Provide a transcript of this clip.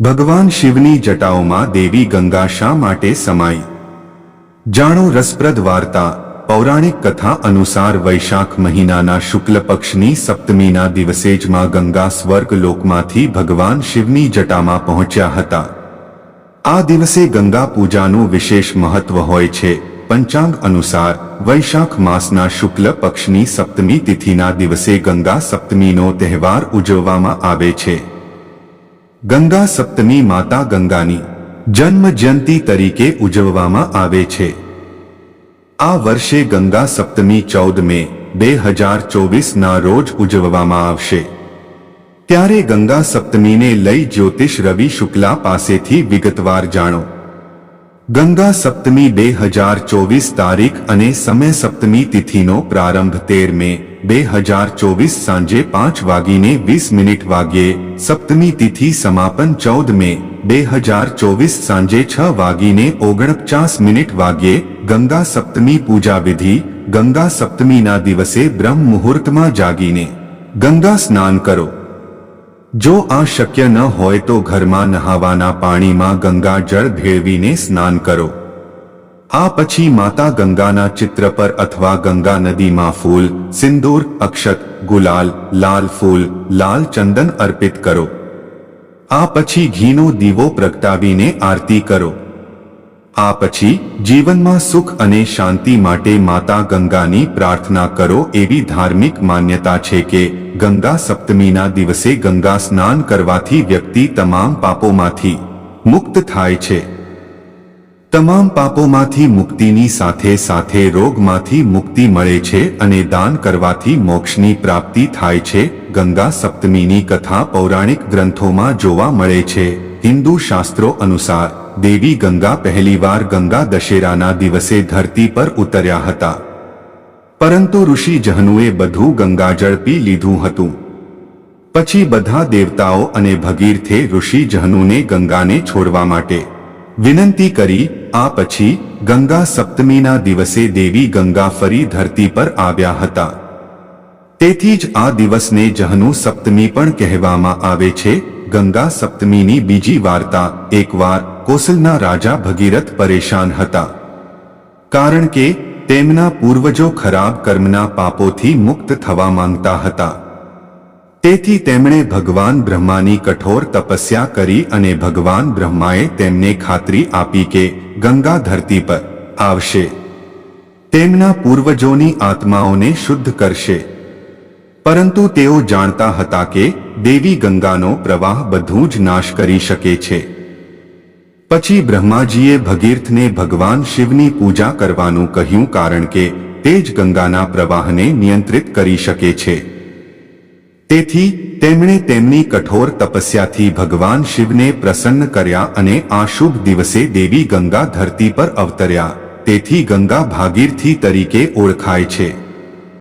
ભગવાન શિવની જટાઓમાં દેવી ગંગા શા માટે સમાઈ? જાણો રસપ્રદ વાર્તા, પૌરાણિક કથા અનુસાર વૈશાખ મહિનાના શુક્લ પક્ષની સપ્તમીના દિવસે જ માં ગંગા સ્વર્ગ લોકમાંથી ભગવાન શિવની જટામાં પહોંચ્યા હતા. આ દિવસે ગંગા પૂજાનું વિશેષ મહત્વ હોય છે. પંચાંગ અનુસાર, વૈશાખ માસના શુક્લ પક્ષની સપ્તમી તિથિના દિવસે ગંગા સપ્તમીનો તહેવાર ઉજવવામાં આવે છે. ગંગા સપ્તમી માતા ગંગાની જન્મ જયંતી તરીકે ઉજવવામાં આવે છે. આ વર્ષે ગંગા સપ્તમી ચૌદ મે બે હજાર ચોવીસના રોજ ઉજવવામાં આવશે. ત્યારે ગંગા સપ્તમીને લઈ જ્યોતિષ રવિ શુક્લા પાસેથી વિગતવાર જાણો. ગંગા સપ્તમી બે હજાર ચોવીસ તારીખ અને સમય સપ્તમી તિથિનો પ્રારંભ તેર મે બે હજાર ચોવીસ સાંજે પાંચ વાગીને વીસ મિનિટ વાગ્યે સપ્તમી તિથિ સમાપન ચૌદ મે બે હજાર ચોવીસ સાંજે છ વાગીને ઓગણપચાસ મિનિટ વાગ્યે ગંગા સપ્તમી પૂજા વિધિ ગંગા સપ્તમીના દિવસે બ્રહ્મ મુહૂર્તમાં જાગીને ગંગા સ્નાન કરો જો આ શક્ય ન હોય તો ઘરમાં નહાવાના પાણીમાં ગંગા જળ ભેળવીને સ્નાન કરો. આ પછી માતા ગંગાના ચિત્ર પર અથવા ગંગા નદીમાં ફૂલ, સિંદૂર, અક્ષત, ગુલાલ, લાલ ફૂલ, લાલ ચંદન અર્પિત કરો. આ પછી ઘીનો દીવો પ્રગટાવીને આરતી કરો. આ પછી જીવનમાં સુખ અને શાંતિ માટે માતા ગંગાની પ્રાર્થના કરો એવી ધાર્મિક માન્યતા છે કે ગંગા સપ્તમીના દિવસે ગંગા સ્નાન કરવાથી વ્યક્તિ તમામ પાપોમાંથી મુક્ત થાય છે. તમામ પાપોમાંથી મુક્તિની સાથે સાથે રોગમાંથી મુક્તિ મળે છે અને દાન કરવાથી મોક્ષની પ્રાપ્તિ થાય છે. ગંગા સપ્તમીની કથા પૌરાણિક ગ્રંથોમાં જોવા મળે છે. હિન્દુ શાસ્ત્રો અનુસાર દેવી ગંગા પહેલીવાર ગંગા દશેરાના દિવસે ધરતી પર ઉતર્યા હતા. પરંતુ ઋષિ જહનુએ બધું ગંગાજળ પી લીધું હતું. પછી બધા દેવતાઓ અને ભગીરથે ઋષિ જહનુને ગંગાને છોડવા માટે વિનંતી કરી, આ પછી ગંગા સપ્તમીના દિવસે દેવી ગંગા ફરી ધરતી પર આવ્યા હતા. તેથી જ આ દિવસને જહનુ સપ્તમી પણ કહેવામાં આવે છે. ગંગા સપ્તમીની બીજી વાર્તા, એકવાર કોસલના રાજા ભગીરથ પરેશાન હતા. કારણ કે તેમના પૂર્વજો ખરાબ કર્મના પાપોથી મુક્ત થવા માંગતા હતા. તેથી તેમણે ભગવાન બ્રહ્માની કઠોર તપસ્યા કરી અને ભગવાન બ્રહ્માએ તેમને ખાતરી આપી કે ગંગા ધરતી પર આવશે. તેમના પૂર્વજોની આત્માઓને શુદ્ધ કરશે. પરંતુ તેઓ જાણતા હતા કે દેવી ગંગાનો પ્રવાહ બધું જ નાશ કરી શકે છે. પછી બ્રહ્માજીએ ભગીરથને ભગવાન શિવની પૂજા કરવાનું કહ્યું કારણ કે તે જ ગંગાના પ્રવાહને નિયંત્રિત કરી શકે છે. તેથી તેમણે તેમની કઠોર તપસ્યાથી ભગવાન શિવને પ્રસન્ન કર્યા અને આ શુભ દિવસે દેવી ગંગા ધરતી પર અવતર્યા. તેથી ગંગા ભાગીરથી તરીકે ઓળખાય છે.